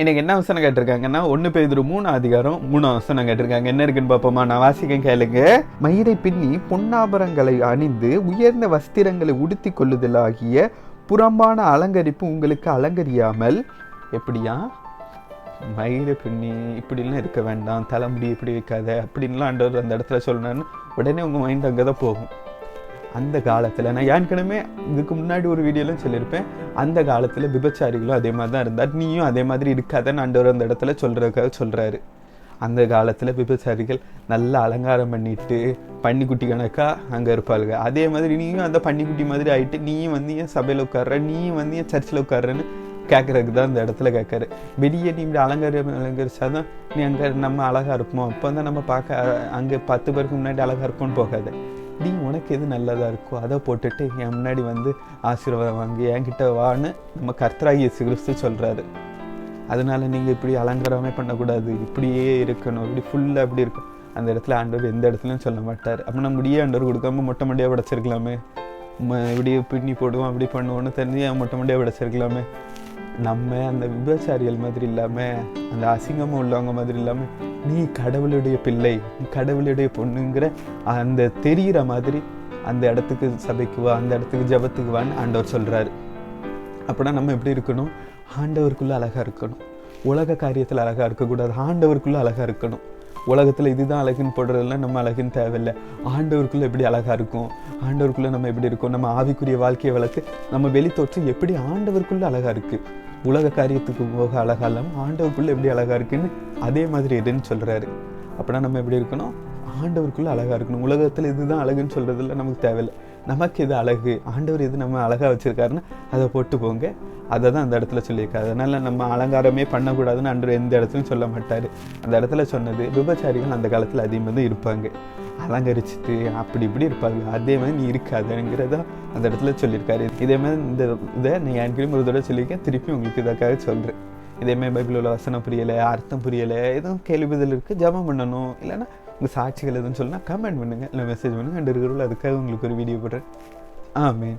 எனக்கு என்ன வசனம் கேட்டிருக்காங்கன்னா ஒன்று பேர் மூணு அதிகாரம் மூணு வசனம் கேட்டிருக்காங்க. என்ன இருக்குன்னு பார்ப்போமா? நான் வாசிக்க கேளுங்க. மயிரை பின்னி பொன்னாபரங்களை அணிந்து உயர்ந்த வஸ்திரங்களை உடுத்தி கொள்ளுதலாகிய புறம்பான அலங்கரிப்பு உங்களுக்கு அலங்கரியாமல் எப்படியா? மயிரை பின்னி இப்படிலாம் இருக்க வேண்டாம் தலைமுடி இப்படி வைக்காத அப்படின்லாம் ஆண்டவர் அந்த இடத்துல சொல்லணும்னு உடனே உங்கள் மைண்ட் அங்கே தான் போகும். அந்த காலத்தில் நான் ஏற்கனவே இதுக்கு முன்னாடி ஒரு வீடியோலாம் சொல்லியிருப்பேன். அந்த காலத்தில் விபச்சாரிகளும் அதே மாதிரி தான் இருந்தார். நீயும் அதே மாதிரி இருக்காதன்னு ஆண்டவர் அந்த இடத்துல சொல்கிறதுக்காக சொல்கிறாரு அந்த காலத்தில் விபச்சாரிகள் நல்லா அலங்காரம் பண்ணிட்டு பன்னிக்குட்டி கணக்காக அங்கே இருப்பாளுங்க. அதே மாதிரி நீயும் அந்த பன்னிக்குட்டி மாதிரி ஆகிட்டு நீயும் வந்து ஏன் சபையில் உட்கார்ற நீயும் வந்து ஏன் சர்ச்சில் உட்காடுறன்னு கேட்குறதுக்கு தான் அந்த இடத்துல கேட்காரு. வெளியே நீ இப்படி அலங்காரம் அலங்கரிச்சாதான் நீ அங்கே நம்ம அழகாக இருப்போம். அப்போ தான் நம்ம பார்க்க அங்கே பத்து பேருக்கு முன்னாடி அழகாக இருப்போம்னு போகாது. நீ உனக்கு எது நல்லதாக இருக்கோ அதை போட்டுட்டு என் முன்னாடி வந்து ஆசீர்வாதம் வாங்கி என்கிட்ட வான்னு நம்ம கர்த்தராகி இயேசு கிறிஸ்து சொல்கிறாரு அதனால நீங்கள் இப்படி அலங்காரமே பண்ணக்கூடாது. இப்படியே இருக்கணும். இப்படி ஃபுல்லாக அப்படி இருக்கும் அந்த இடத்துல ஆண்டவர் எந்த இடத்துலையும் சொல்ல மாட்டார். அப்போ நம்ம முடியே ஆண்டவர் கொடுக்காம மொட்டை மண்டியாக படைச்சிருக்கலாமே இப்படி பின்னி போடுவோம் அப்படி பண்ணுவோன்னு தெரிஞ்சு மொட்டை மண்டியாக படைச்சிருக்கலாமே நம்ம அந்த விபச்சாரியல் மாதிரி இல்லாமல் அந்த அசிங்கமும் உள்ளவங்க மாதிரி இல்லாமல் நீ கடவுளுடைய பிள்ளை நீ கடவுளுடைய பொண்ணுங்கிற அந்த தெரிகிற மாதிரி அந்த இடத்துக்கு சபைக்கு வா அந்த இடத்துக்கு ஜெபத்துக்கு வான்னு ஆண்டவர் சொல்கிறாரு அப்படின்னா நம்ம எப்படி இருக்கணும்? ஆண்டவருக்குள்ளே அழகாக இருக்கணும். உலக காரியத்தில் அழகாக இருக்கக்கூடாது. ஆண்டவருக்குள்ளே அழகா இருக்கணும். உலகத்தில் இதுதான் அழகுன்னு போடுறதெல்லாம் நம்ம அழகுன்னு தேவையில்லை. ஆண்டவருக்குள்ளே எப்படி அழகாக இருக்கும்? ஆண்டவருக்குள்ளே நம்ம எப்படி இருக்கோம்? நம்ம ஆவிக்குரிய வாழ்க்கையை வளர்த்து நம்ம வெளித்தோற்றம் எப்படி ஆண்டவருக்குள்ளே அழகாக இருக்குது உலக காரியத்துக்கு போக அழகா இல்லாமல் ஆண்டவருக்குள்ளே எப்படி அழகாக இருக்குன்னு அதே மாதிரி எதுன்னு சொல்கிறாரு அப்படின்னா நம்ம எப்படி இருக்கணும்? ஆண்டவருக்குள்ளே அழகாக இருக்கணும். உலகத்தில் இதுதான் அழகுன்னு சொல்கிறதுல நமக்கு தேவையில்லை. நமக்கு இது அழகு? ஆண்டவர் இது நம்ம அழகாக வச்சுருக்காருன்னா அதை போட்டு போங்க அதை தான் அந்த இடத்துல சொல்லியிருக்காரு. அதனால் நம்ம அலங்காரமே பண்ணக்கூடாதுன்னு ஆண்டவர் எந்த இடத்துலையும் சொல்ல மாட்டார். அந்த இடத்துல சொன்னது விபச்சாரிகள் அந்த காலத்தில் அதிகமாக தான் இருப்பாங்க. அலங்கரிச்சுட்டு அப்படி இப்படி இருப்பாங்க. அதே மாதிரி நீ இருக்காதுங்கிறத அந்த இடத்துல சொல்லியிருக்காரு. இதே மாதிரி இந்த இதை நான் ஏற்கனவே ஒரு தடவை சொல்லியிருக்கேன். திருப்பி உங்களுக்கு இதற்காக சொல்கிறேன் இதே மாதிரி பைபிள் உள்ள வசனம் புரியலை அர்த்தம் புரியலை எதுவும் கேள்விதல் இருக்குது ஜபம் பண்ணணும். இல்லைன்னா உங்கள் சாட்சிகள் எதுவும் சொன்னால் கமெண்ட் பண்ணுங்கள் இல்லை மெசேஜ் பண்ணுங்கள் அண்ட் இருக்கிறவங்க அதுக்காக உங்களுக்கு ஒரு வீடியோ போடுறேன். ஆமே